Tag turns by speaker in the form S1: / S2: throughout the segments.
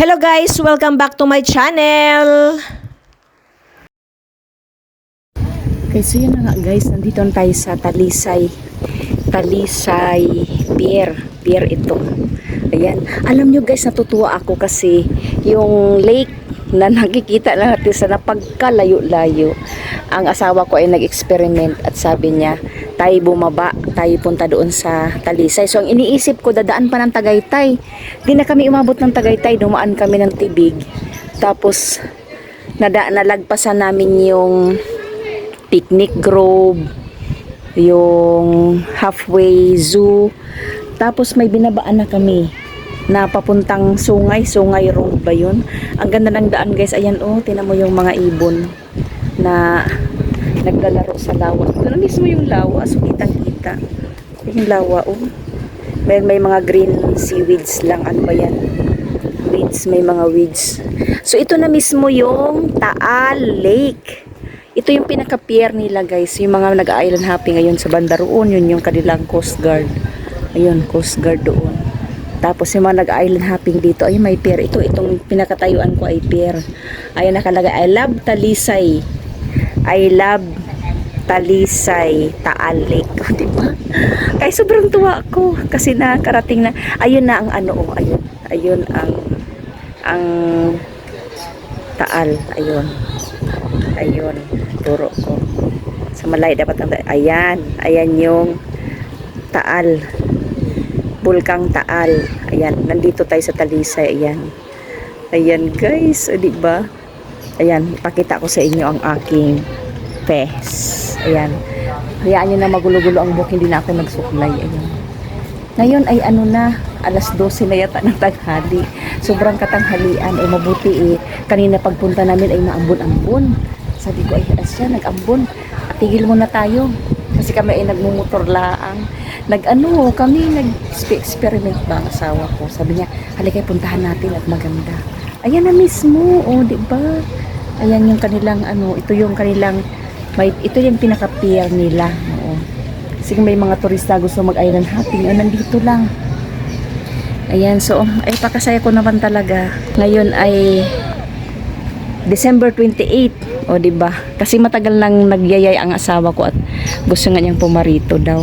S1: Hello guys! Welcome back to my channel! Okay, so yun na nga guys, nandito na tayo sa Talisay. Talisay Pier. Pier ito. Ayan. Alam nyo guys, natutuwa ako kasi yung lake na nakikita na natin sa napagkalayo-layo. Ang asawa ko ay nag-experiment at sabi niya, tayo bumaba, tayo punta doon sa Talisay. So ang iniisip ko, dadaan pa ng Tagaytay. Di na kami umabot ng Tagaytay, dumaan kami ng Tibig. Tapos, nada, nalagpasan namin yung picnic grove, yung halfway zoo. Tapos may binabaan na kami na papuntang Sungay, Sungay Road ba yun? Ang ganda ng daan guys, ayan oh, tinan mo yung mga ibon na naglalaro sa lawa. Na mismo yung lawa, so kitang kita. Yung lawa oh. May, may mga green seaweeds lang, ano ba yan? Weeds, may mga weeds. So ito na mismo yung Taal Lake. Ito yung pinaka-pier nila guys. Yung mga nag-island hopping ngayon sa banda. Yun yung kanilang coast guard. Ayun, coast guard doon. Tapos yung mga nag-island hopping dito. Ay, may pier. Ito, itong pinakatayuan ko ay pier. Ayun nakalagay. I love Talisay. I love Talisay Taal Lake. O, diba? Kaya sobrang tuwa ako. Kasi nakarating na. Ayun na ang ano. Oh, ayun. Ayun ang ang Taal. Ayun. Ayun, turo ko. Sa malay dapat ang ayan, ayan yung Taal. Bulkang Taal. Ayan, nandito tayo sa Talisay, ayan. Ayan guys, o di ba? Ayan, pakita ko sa inyo ang aking pes. Ayan. Hayaan nyo na magulo-gulo ang buhok, hindi na ako nagsuklay. Ayan. Ngayon ay ano na, alas 12 na yata ng tanghali. Sobrang katanghalian, ay mabuti eh. Kanina pagpunta namin ay maambon-ambon. Sabi ko ay asya, nag-ambon. Tigil muna tayo. Kasi kami ay nagmumotor laang. Nag-ano, kami nag-experiment ba ang asawa ko. Sabi niya, halika puntahan natin at maganda. Ayan na mismo, oh, di ba? Ayan yung kanilang ano, ito yung kanilang may ito yung pinaka-pier nila. Oo. Kasi may mga turista gusto mag-island hopping, ah, nandito lang. Ayan, so, ay pakasaya ko naman talaga. Ngayon ay December 28. O, di ba? Kasi matagal nang nagyayay ang asawa ko at gusto nga niyang pumarito daw.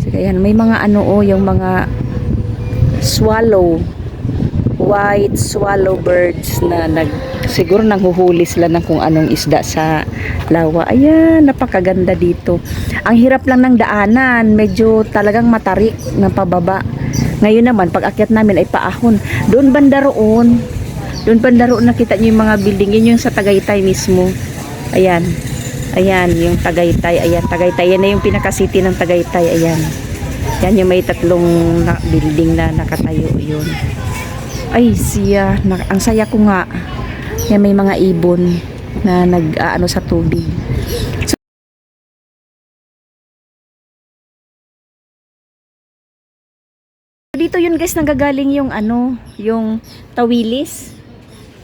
S1: So, ayan, may mga ano o, yung mga swallow white swallow birds na nag siguro nang huhuli sila ng kung anong isda sa lawa. Ayan, napakaganda dito. Ang hirap lang ng daanan, medyo talagang matarik ng pababa. Ngayon naman, pag akyat namin ay paahon. Doon banda roon, doon banda roon nakita niyo yung mga building, yun yung sa Tagaytay mismo. Ayan. Ayan, yung Tagaytay. Ayan, Tagaytay. Yan na yung pinaka-city ng Tagaytay. Ayan. Yan yung may tatlong na, building na nakatayo yun. Ay, siya. Na, ang saya ko nga. Yan may mga ibon na nag-ano sa tubig. So, dito yun guys nanggagaling yung ano, yung tawilis.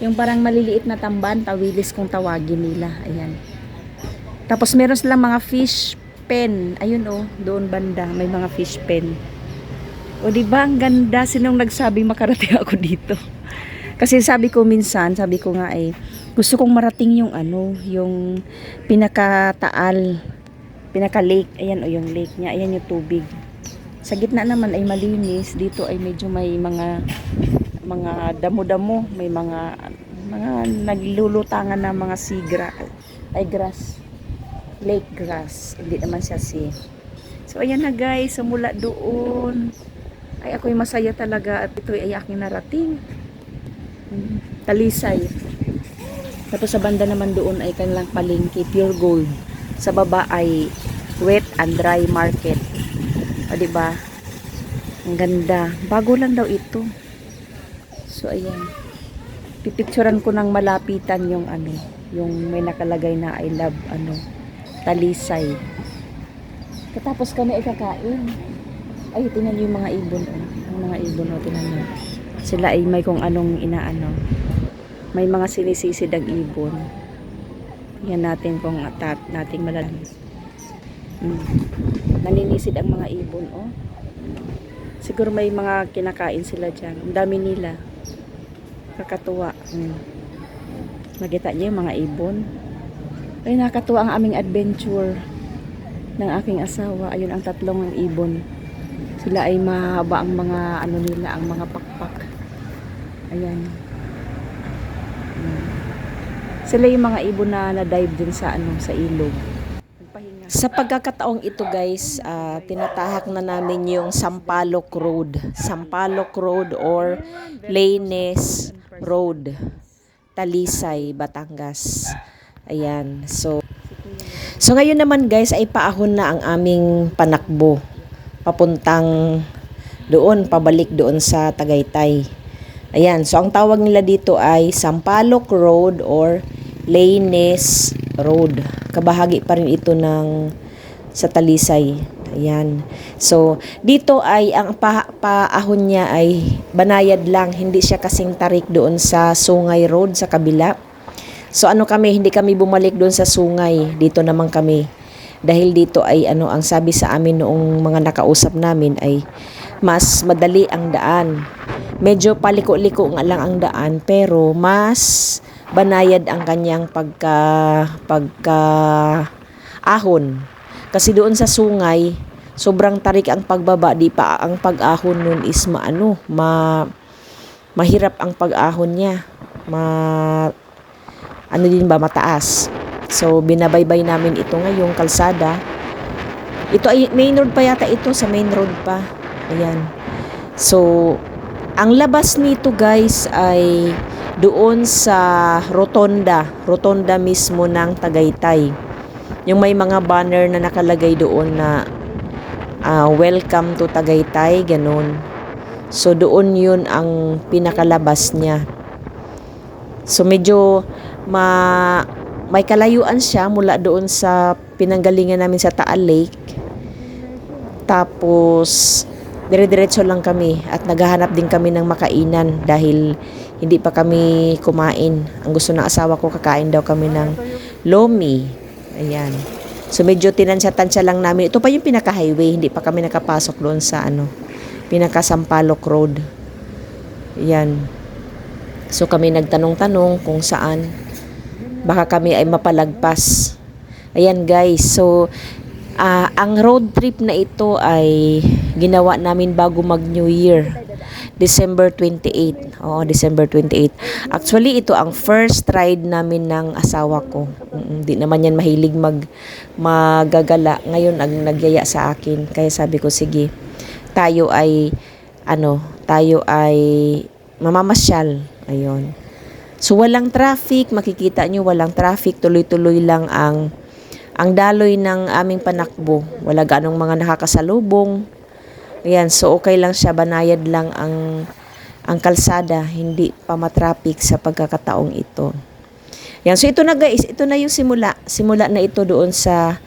S1: Yung parang maliliit na tamban, tawilis kung tawagin nila. Ayan. Tapos meron silang mga fish pen. Ayun oh, doon banda may mga fish pen. O di ba ang ganda sinong nagsabing makarating ako dito. Kasi sabi ko minsan, sabi ko nga eh, gusto kong marating yung ano, yung pinakataal, pinaka-lake. Ayan o yung lake niya, ayan yung tubig. Sa gitna naman ay malinis, dito ay medyo may mga mga damo-damo, may mga mga naglulutangan na mga sigra ay grass lake grass. Hindi naman siya sea. So ayan na guys so mula doon. Ay ako'y masaya talaga at ito ay aking narating. Talisay. Tapos sa banda naman doon ay kanilang palengke pure gold. Sa baba ay wet and dry market. O diba ang ganda. Bago lang daw ito so ayan. Pipicturan ko ng malapitan yung ano yung may nakalagay na I love ano talisay. Katapos kami ay kakain ay niyo yung mga ibon oh. ang mga ibon oh, tingnan niyo. Sila ay may kung anong inaano. May mga sinisisid ang ibon. Yan natin kung atat nating malalim hmm. naninisid ang mga ibon oh. Siguro may mga kinakain sila dyan. Ang dami nila Kakatuwa. Mm. Nakita niyo mga ibon. Ay, nakatuwa ang aming adventure ng aking asawa. Ayun ang tatlong ibon. Sila ay mahaba ang mga ano nila, ang mga pakpak. Ayan. Sila yung mga ibon na na-dive din sa ano, sa ilog.
S2: Sa pagkakataong ito guys, ah, tinatahak na namin yung Sampaloc Road. Sampaloc Road or Lanes Road. Talisay, Batangas. Ayan. So, so ngayon naman guys ay paahon na ang aming panakbo. Papuntang doon, pabalik doon sa Tagaytay. Ayan. So, ang tawag nila dito ay Sampaloc Road or Lanes Road. Kabahagi pa rin ito ng sa Talisay. Ayan. So, dito ay ang pa paahon niya ay banayad lang, hindi siya kasing tarik doon sa Sungay Road sa kabila. So ano kami, hindi kami bumalik doon sa Sungay. Dito naman kami. Dahil dito ay ano ang sabi sa amin noong mga nakausap namin ay mas madali ang daan. Medyo paliko-liko nga lang ang daan pero mas banayad ang kanyang pagka pagka ahon. Kasi doon sa sungay, sobrang tarik ang pagbaba, di pa ang pag-ahon nun is maano, ma mahirap ang pag-ahon niya. Ma ano din ba mataas. So binabaybay namin ito ngayong kalsada. Ito ay main road pa yata ito sa main road pa. Ayan. So ang labas nito guys ay doon sa rotonda, rotonda mismo ng Tagaytay. Yung may mga banner na nakalagay doon na ah, welcome to Tagaytay, ganun. So doon yun ang pinakalabas niya. So medyo ma may kalayuan siya mula doon sa pinanggalingan namin sa Taal Lake. Tapos dire-diretso lang kami at naghahanap din kami ng makainan dahil hindi pa kami kumain. Ang gusto ng asawa ko kakain daw kami ng lomi. Ayan. So medyo tinansya-tansya lang namin. Ito pa yung pinaka-highway, hindi pa kami nakapasok doon sa ano, pinaka-Sampaloc Road. Ayan. So kami nagtanong-tanong kung saan baka kami ay mapalagpas. Ayan guys, so ah, ang road trip na ito ay ginawa namin bago mag New Year. December 28. Oo, December 28. Actually, ito ang first ride namin ng asawa ko. Hindi naman yan mahilig mag magagala. Ngayon, ang nagyaya sa akin. Kaya sabi ko, sige, tayo ay, ano, tayo ay mamamasyal. Ayun. So, walang traffic. Makikita nyo, walang traffic. Tuloy-tuloy lang ang ang daloy ng aming panakbo. Wala ganong mga nakakasalubong. Ayan, so okay lang siya, banayad lang ang ang kalsada, hindi pa matraffic sa pagkakataong ito. Yan, so ito na guys, ito na yung simula. Simula na ito doon sa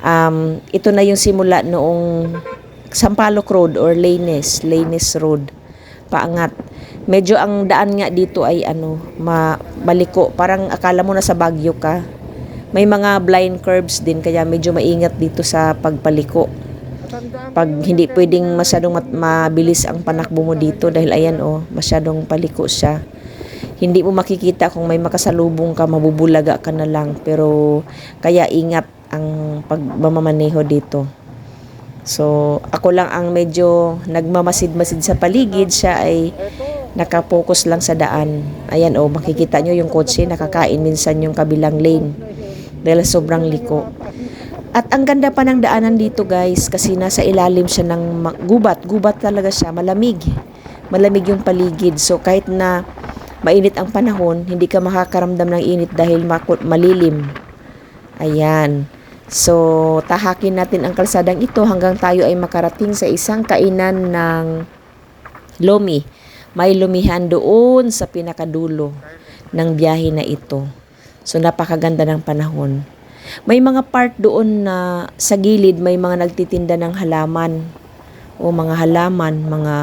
S2: um, ito na yung simula noong Sampaloc Road or Lanes, Lanes Road. Paangat. Medyo ang daan nga dito ay ano, ma maliko. Parang akala mo na sa Baguio ka. May mga blind curves din kaya medyo maingat dito sa pagpaliko pag hindi pwedeng masyadong mat- mabilis ang panakbo mo dito dahil ayan oh, masyadong paliko siya. Hindi mo makikita kung may makasalubong ka, mabubulaga ka na lang. Pero kaya ingat ang pagmamaneho dito. So, ako lang ang medyo nagmamasid-masid sa paligid. Siya ay nakapokus lang sa daan. Ayan oh, makikita nyo yung kotse, nakakain minsan yung kabilang lane. Dahil sobrang liko. At ang ganda pa ng daanan dito guys kasi nasa ilalim siya ng gubat. Gubat talaga siya, malamig. Malamig yung paligid. So kahit na mainit ang panahon, hindi ka makakaramdam ng init dahil malilim. Ayan. So tahakin natin ang kalsadang ito hanggang tayo ay makarating sa isang kainan ng lomi. May lumihan doon sa pinakadulo ng biyahe na ito. So napakaganda ng panahon. May mga part doon na sa gilid may mga nagtitinda ng halaman o mga halaman, mga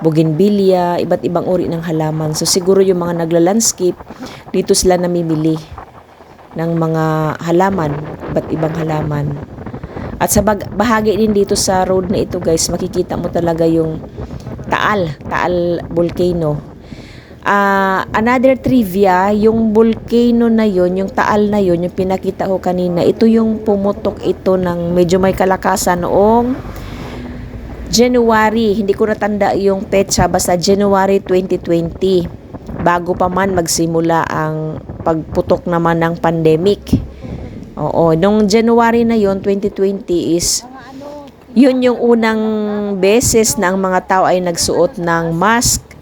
S2: bougainvillea, iba't ibang uri ng halaman. So siguro yung mga nagla-landscape, dito sila namimili ng mga halaman, iba't ibang halaman. At sa bahagi din dito sa road na ito guys, makikita mo talaga yung Taal, Taal Volcano. Ah, another trivia, yung volcano na yon, yung taal na yon, yung pinakita ko kanina, ito yung pumutok ito ng medyo may kalakasan noong January, hindi ko natanda yung petsa, basta January 2020. Bago pa man magsimula ang pagputok naman ng pandemic. Oo, nung January na yon 2020 is yun yung unang beses na ang mga tao ay nagsuot ng mask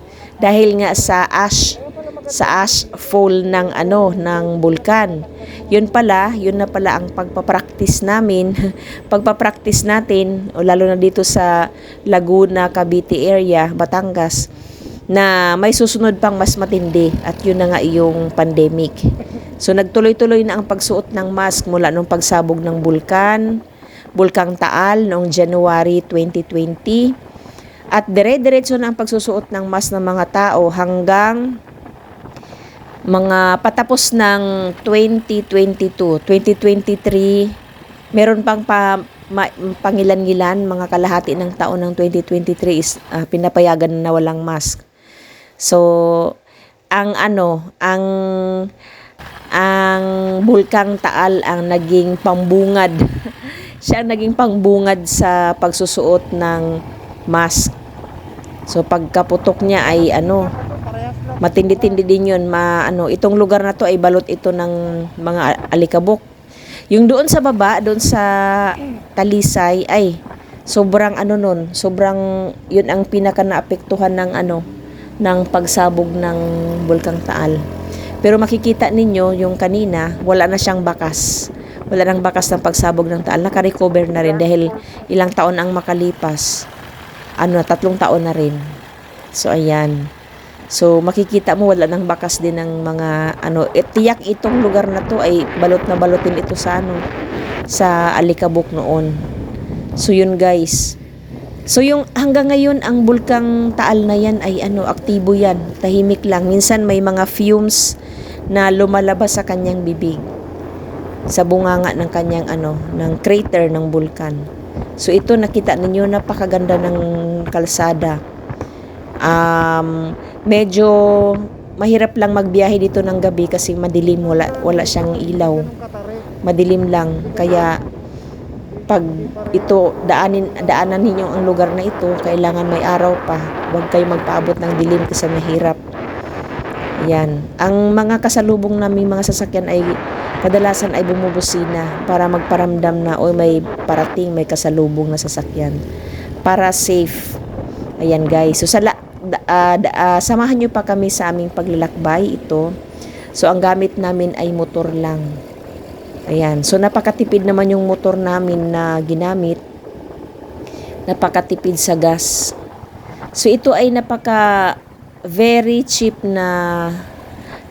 S2: dahil nga sa ash sa ash fall ng ano ng bulkan. Yun pala, yun na pala ang pagpapractice namin, pagpapractice natin o lalo na dito sa Laguna, Cavite area, Batangas na may susunod pang mas matindi at yun na nga yung pandemic. So nagtuloy-tuloy na ang pagsuot ng mask mula nung pagsabog ng bulkan, Bulkang Taal noong January 2020 at dire-diretso na ang pagsusuot ng mask ng mga tao hanggang mga patapos ng 2022, 2023, meron pang pa, ma, pangilan-ngilan, mga kalahati ng taon ng 2023 is ah, pinapayagan na walang mask. So, ang ano, ang ang bulkang Taal ang naging pambungad. Siya ang naging pangbungad sa pagsusuot ng mask. So pagkaputok niya ay ano, matindi-tindi din yun. Ma, ano, itong lugar na to ay balot ito ng mga alikabok. Yung doon sa baba, doon sa Talisay, ay sobrang ano nun, sobrang yun ang pinaka naapektuhan ng ano, ng pagsabog ng Bulkang Taal. Pero makikita ninyo, yung kanina, wala na siyang bakas. Wala nang bakas ng pagsabog ng Taal. Naka-recover na rin dahil ilang taon ang makalipas ano na, tatlong taon na rin. So, ayan. So, makikita mo, wala nang bakas din ng mga, ano, et, tiyak itong lugar na to ay balot na balotin ito sa, ano, sa alikabok noon. So, yun guys. So, yung hanggang ngayon, ang bulkang taal na yan ay, ano, aktibo yan. Tahimik lang. Minsan may mga fumes na lumalabas sa kanyang bibig sa bunganga ng kanyang ano ng crater ng bulkan. So ito nakita ninyo napakaganda ng kalsada. Um, medyo mahirap lang magbiyahe dito ng gabi kasi madilim wala wala siyang ilaw. Madilim lang kaya pag ito daanin daanan ninyo ang lugar na ito kailangan may araw pa. Huwag kayo magpaabot ng dilim kasi mahirap. Yan. Ang mga kasalubong naming mga sasakyan ay kadalasan ay bumubusina para magparamdam na o may parating, may kasalubong na sasakyan. Para safe. Ayan guys. So sa la, da, ah, samahan nyo pa kami sa aming paglalakbay ito. So ang gamit namin ay motor lang. Ayan. So napakatipid naman yung motor namin na ginamit. Napakatipid sa gas. So ito ay napaka very cheap na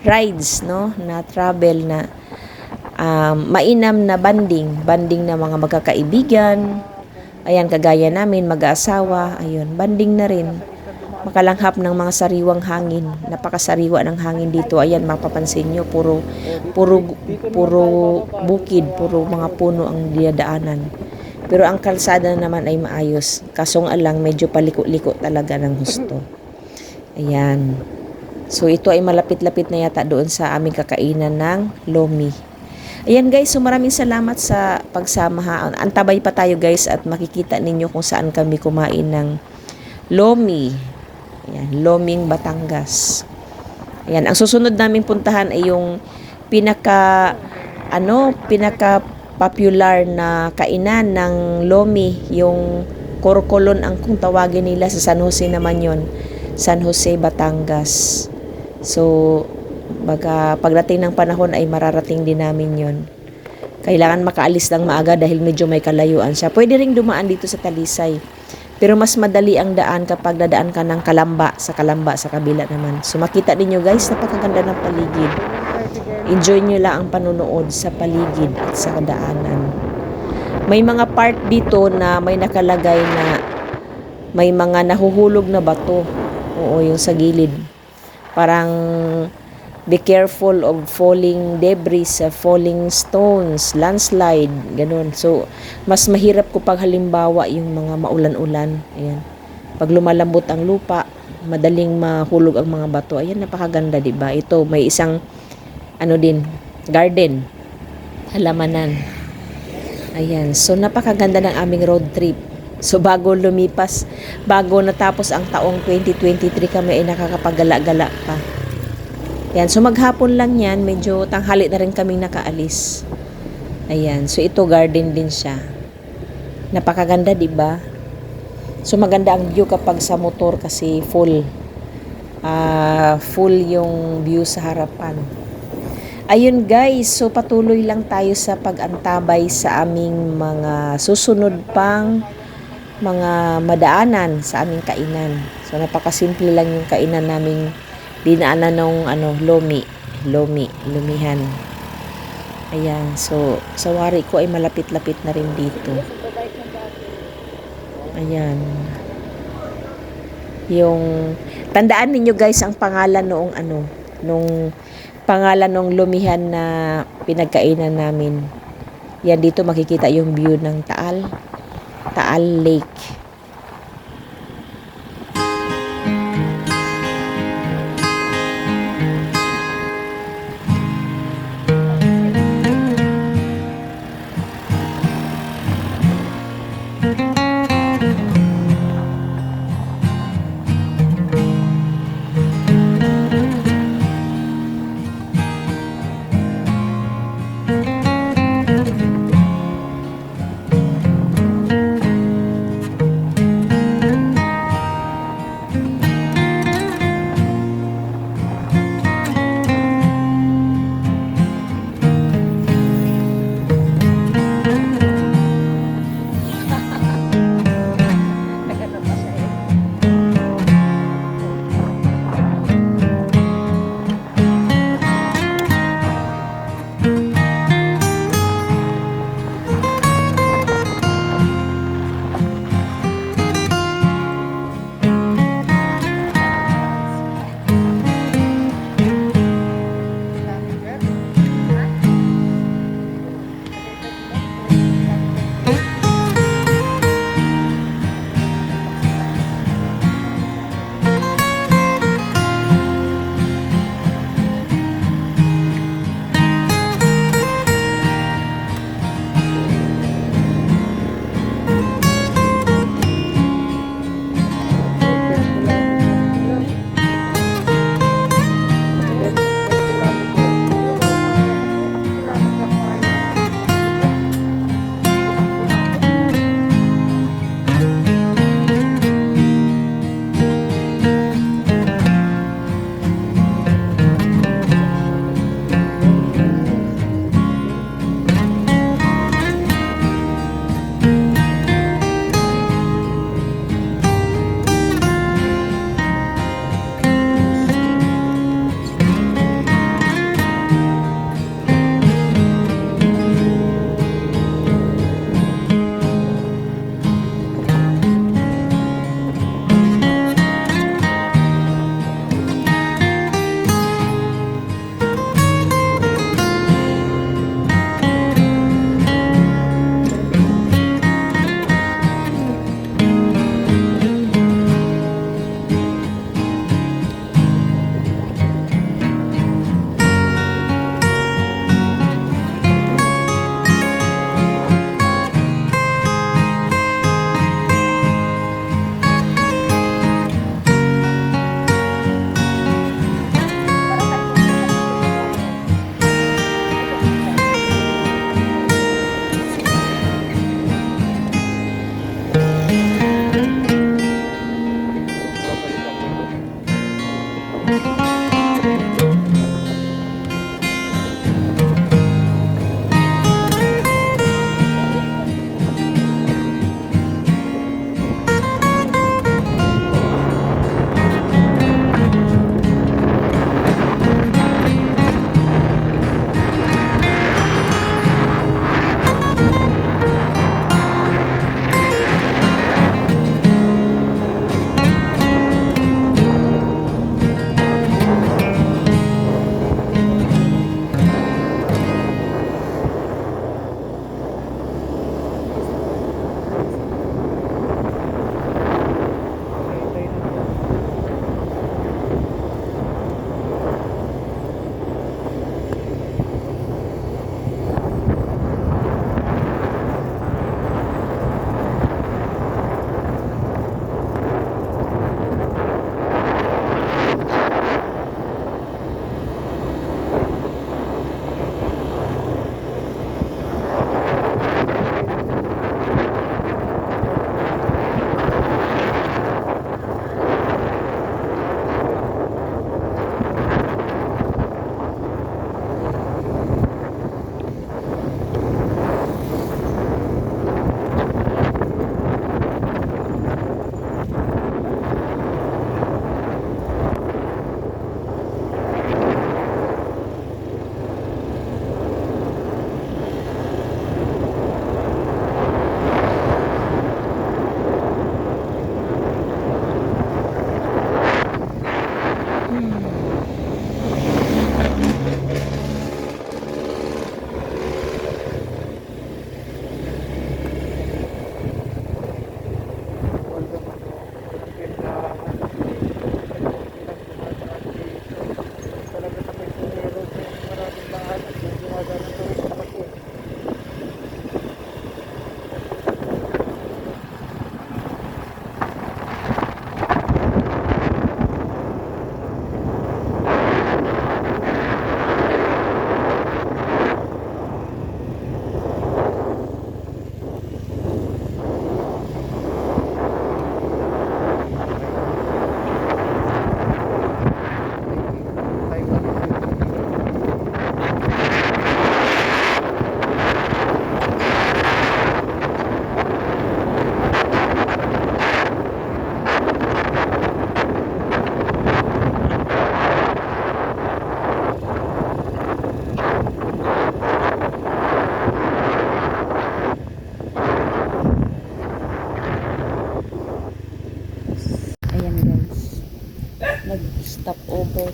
S2: rides no na travel na um, mainam na banding banding na mga magkakaibigan. Ayan kagaya namin mag-aasawa ayun banding na rin. Makalanghap ng mga sariwang hangin napakasariwa ng hangin dito. Ayan mapapansin nyo puro puro puro bukid puro mga puno ang dinadaanan. Pero ang kalsada naman ay maayos kasong alang medyo paliko-liko talaga ng gusto. Ayan. So ito ay malapit-lapit na yata doon sa aming kakainan ng lomi. Ayan guys, so maraming salamat sa pagsama ha. Antabay pa tayo guys at makikita ninyo kung saan kami kumain ng lomi. Ayan, loming Batangas. Ayan, ang susunod naming puntahan ay yung pinaka ano, pinaka popular na kainan ng lomi, yung Corcolon ang kung tawagin nila sa San Jose naman yon San Jose, Batangas. So, baga pagdating ng panahon ay mararating din namin yon. Kailangan makaalis lang maaga dahil medyo may kalayuan siya. Pwede ring dumaan dito sa Talisay. Pero mas madali ang daan kapag dadaan ka ng Kalamba, sa Kalamba, sa kabila naman. So makita ninyo guys, napakaganda ng paligid. Enjoy nyo lang ang panunood sa paligid at sa daanan. May mga part dito na may nakalagay na may mga nahuhulog na bato. Oo, yung sa gilid. Parang be careful of falling debris, uh, falling stones, landslide, ganun. So, mas mahirap ko pag halimbawa yung mga maulan-ulan. Ayan. Pag lumalambot ang lupa, madaling mahulog ang mga bato. Ayan, napakaganda, 'di ba? Ito may isang ano din, garden. Halamanan. Ayan, so napakaganda ng aming road trip. So bago lumipas, bago natapos ang taong 2023 kami ay nakakapagala-gala pa. Yan, so maghapon lang yan, medyo tanghali na rin kaming nakaalis. Ayan, so ito garden din siya. Napakaganda, 'di ba? So maganda ang view kapag sa motor kasi full ah full yung view sa harapan. Ayun guys, so patuloy lang tayo sa pag-antabay sa aming mga susunod pang mga madaanan sa aming kainan. So napakasimple lang yung kainan naming dinaanan ng ano, lomi, lomi, lumihan. Ayan, so sa wari ko ay malapit-lapit na rin dito. Ayan. Yung tandaan ninyo guys ang pangalan noong ano, nung pangalan ng lumihan na pinagkainan namin. Yan dito makikita yung view ng Taal. Taal Lake.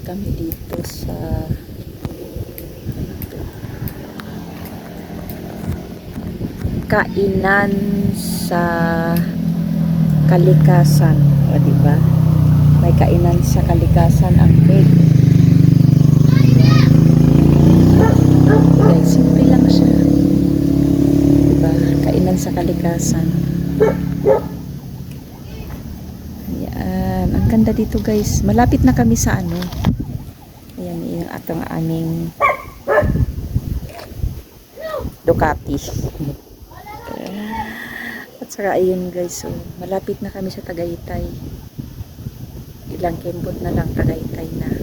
S1: Kami dito sa kainan sa kalikasan. O, ba? May kainan sa kalikasan ang pig. Guys, simple lang siya. Di ba? Kainan sa kalikasan. Yan. Ang ganda dito guys. Malapit na kami sa ano. Aming Ducati. At saka ayun guys. So, malapit na kami sa Tagaytay. Ilang kembot na lang Tagaytay na.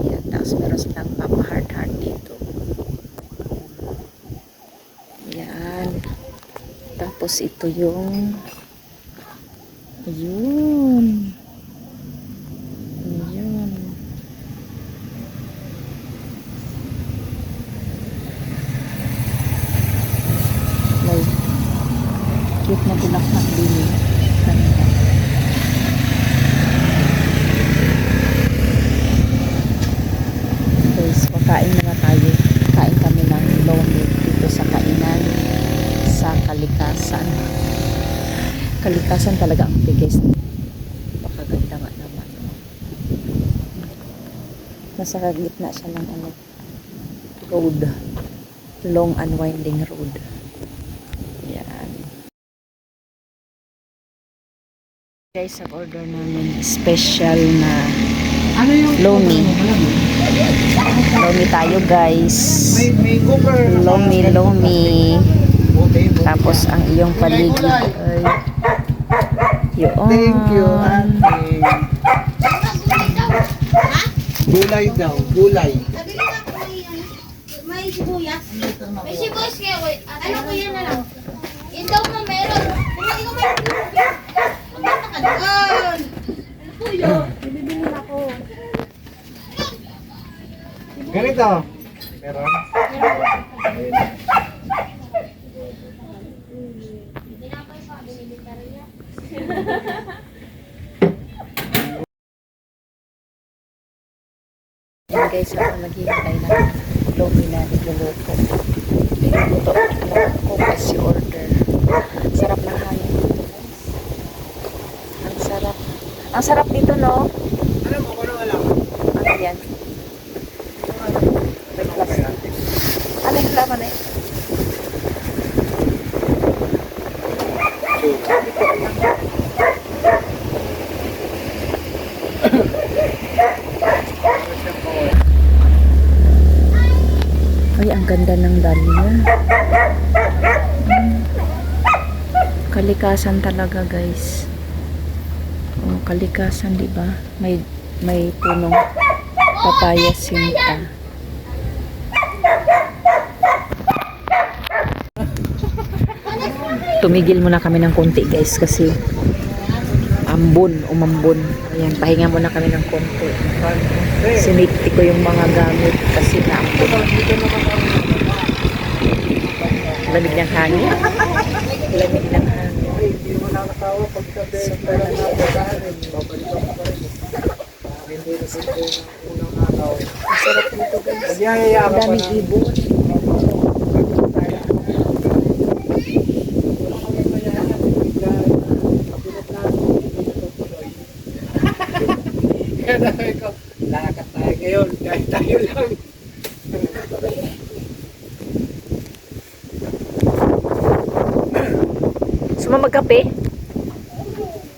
S1: Ayan. Tapos meron silang Papa Heart dito. Ayan. Tapos ito yung. Ayun. May cute na bulaklak din. eh. Ganda. Guys, pagkain muna tayo. Kain kami ng lomi dito sa kainan sa kalikasan kalikasan talaga ang biggest. Pakaganda nga naman. Nasa gitna siya ng ano, road. Long and winding road. Yan. Guys, ang order namin special na
S3: Ano yung
S1: Lomi. lomi tayo guys.
S3: May, may cooker.
S1: Lomi, lomi. Tapos ang iyong paligid ay yun.
S3: Thank you, ate. Gulay daw, gulay.
S4: Nabili na ako may, ano, may sibuyas. May sibuyas kaya ko. Ano ko yan na lang? Yun daw na meron. Hindi ko may sibuyas. Magkata ka doon. Ano po yun? Bibili na ako.
S3: Ganito. Meron?
S4: Tinapay pa, binili ka rin yan.
S1: Guys, ako naghihintay na lomi na. Nagluluto lang ako kasi order. Sarap ng hangin dito guys. Ang sarap. Ang sarap dito no?
S3: Alam mo, ano alam?
S1: Ano yan? May plastic. Ano yung laman eh? Ay, ang ganda ng dahlia. Mm. Kalikasan talaga, guys. Oh, kalikasan, 'di ba? May may punong papaya sinta. Tumigil muna kami ng konti, guys, kasi ambon, umambon. Ayan, pahinga muna kami ng konti. Sinipti ko yung mga gamit kasi naambon. Lamig ng hangin. Lamig ng hangin.
S3: Na na araw.
S1: Ang sarap nito guys. Ang daming
S3: na.
S1: ibon.
S3: Kaya sabi ko, lakad tayo ngayon. Kahit tayo lang.
S1: Suma magkape?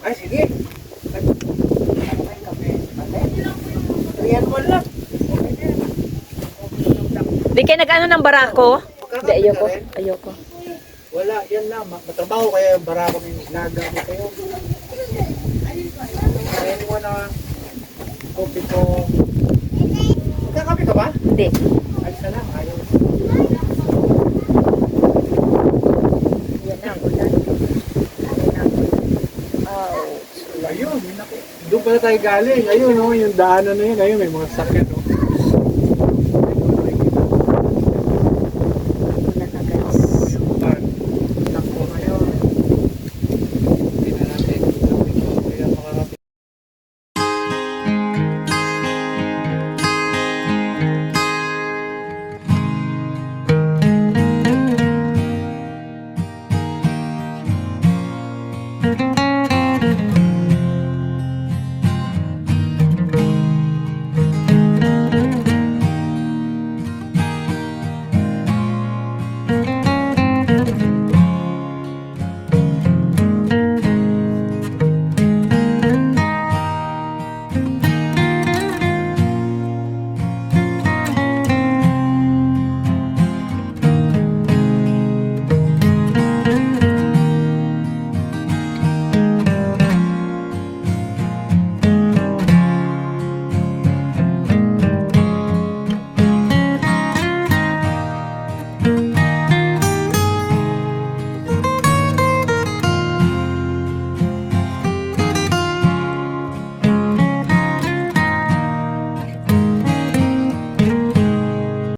S3: Ay, sige.
S1: Di kayo nag-ano ng barako? Hindi, ayoko. Ayoko.
S3: Wala, yan lang. Ma- Matrabaho kaya barako ng laga mo kayo. Ayan mo na kopi ko. Magkakapi ka ba?
S1: Hindi.
S3: Ay, sana. Ayaw.
S1: Yan na, ulan.
S3: Ayun. Doon pala tayo galing. Ayun, no, yung daanan na yun. Ayun, may mga sakyan. No?